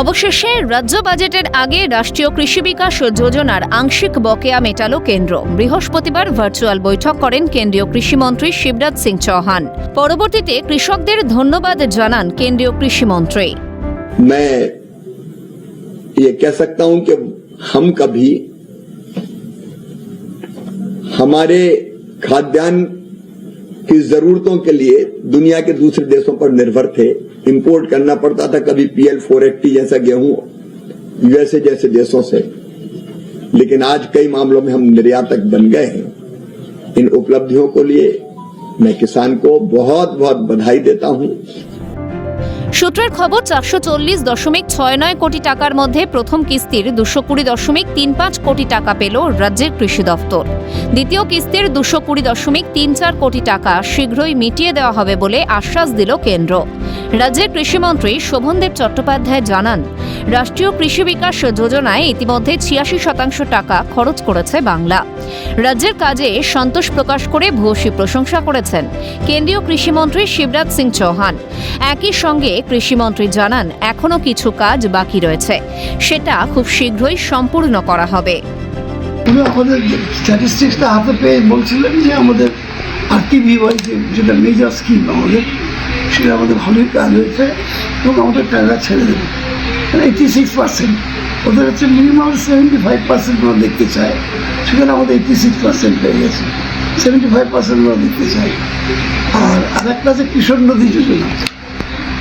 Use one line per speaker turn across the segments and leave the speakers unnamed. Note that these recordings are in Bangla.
অবশেষে রাজ্য বাজেটের আগে রাষ্ট্রীয় কৃষি বিকাশ যোজনার আংশিক বকেয়া মেটাল কেন্দ্র বৃহস্পতিবার ভার্চুয়াল বৈঠক করেন কেন্দ্রীয় কৃষিমন্ত্রী শিবরাজ সিং চৌহান পরবর্তীতে কৃষকদের ধন্যবাদ জানান কেন্দ্রীয় কৃষিমন্ত্রী
मैं ये कह सकता हूं कि हम कभी हमारे खाद्यान्न की जरूरतों के लिए दुनिया के दूसरे देशों पर निर्भर थे इंपोर्ट करना पड़ता था कभी पीएल फोर एट्टी जैसा गेहूँ यूएसए जैसे देशों से। लेकिन आज कई मामलों में हम निर्यातक बन गए हैं। इन उपलब्धियों को लिए मैं किसान को बहुत बहुत बधाई देता हूँ।
সূত্রের খবর, চারশো চল্লিশ দশমিক ছয় নয় কোটি টাকার মধ্যে প্রথম কিস্তির দুশো কুড়ি দশমিক তিন পাঁচ কোটি টাকা পেল রাজ্যের কৃষি দফতর দ্বিতীয় কিস্তির দুশো কুড়ি দশমিক তিন চার কোটি টাকা শীঘ্রই মিটিয়ে দেওয়া হবে বলে আশ্বাস দিল কেন্দ্র। রাজ্যের কৃষিমন্ত্রী শোভনদেব চট্টোপাধ্যায় জানান রাষ্ট্রীয় কৃষি বিকাশ যোজনায় ইতিমধ্যে ছিয়াশি শতাংশ টাকা খরচ করেছে বাংলা। রাজ্যের কাজে সন্তোষ প্রকাশ করে ভূয়সী প্রশংসা করেছেন কেন্দ্রীয় কৃষিমন্ত্রী শিবরাজ সিং চৌহান। একই সঙ্গে কৃষিমন্ত্রী জানান এখনও কিছু কাজ বাকি রয়েছে। সেটা খুব শীঘ্রই সম্পূর্ণ করা হবে।
আমাদের স্ট্যাটিস্টিক্সটা হাতে পেয়ে বলছিলেন যে আমাদের যেটা স্কিম আমাদের, সেটা আমাদের ভালোই কাজ হয়েছে এবং আমাদের টাকা ছেড়ে দেবে। এইটি সিক্স পার্সেন্ট ওদের হচ্ছে মিনিমাম সেভেন্টি ফাইভ পার্সেন্ট ওরা দেখতে চায়। সেখানে আমাদের এইটি সিক্স পার্সেন্ট পেয়ে গেছে। সেভেন্টি ফাইভ পার্সেন্ট ওরা দেখতে চায়। আর আরেকটা আছে কিশোর নদী যোজনা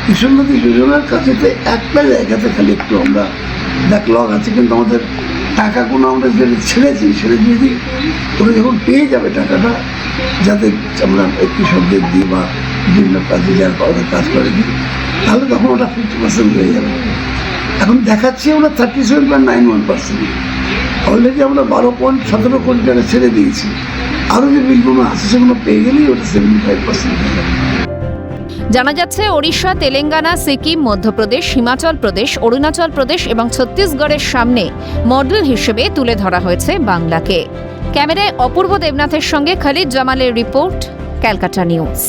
কিশোর নদী যোজনার কাছেতে একটা জায়গাতে খালি একটু আমরা ব্যাকলগ আছে, কিন্তু আমাদের টাকাগুলো আমরা যেটা ছেড়েছি ছেড়ে দিয়ে দিই, ওরা যখন পেয়ে যাবে টাকাটা, যাতে আমরা কৃষকদের দিই বা বিভিন্ন কাজে যার কাজ করে দিই, তাহলে তখন ওটা ফিফটি পার্সেন্ট হয়ে যাবে। এখন দেখাচ্ছি আমরা thirty seven point nine one percent already আমরা বারো পয়েন্ট সতেরো কোটি টাকা ছেড়ে দিয়েছি। আরও যে বিলগুলো আছে সেগুলো পেয়ে গেলেই ওটা সেভেন্টি ফাইভ পার্সেন্ট
জানা যাচ্ছে ওড়িশা, তেলেঙ্গানা, সিকিম, মধ্যপ্রদেশ, হিমাচল প্রদেশ, অরুণাচল প্রদেশ এবং ছত্তিশগড়ের সামনে মডেল হিসেবে তুলে ধরা হয়েছে বাংলাকে। ক্যামেরায় অপূর্ব দেবনাথের সঙ্গে খালিদ জামালের রিপোর্ট, ক্যালকাটা নিউজ।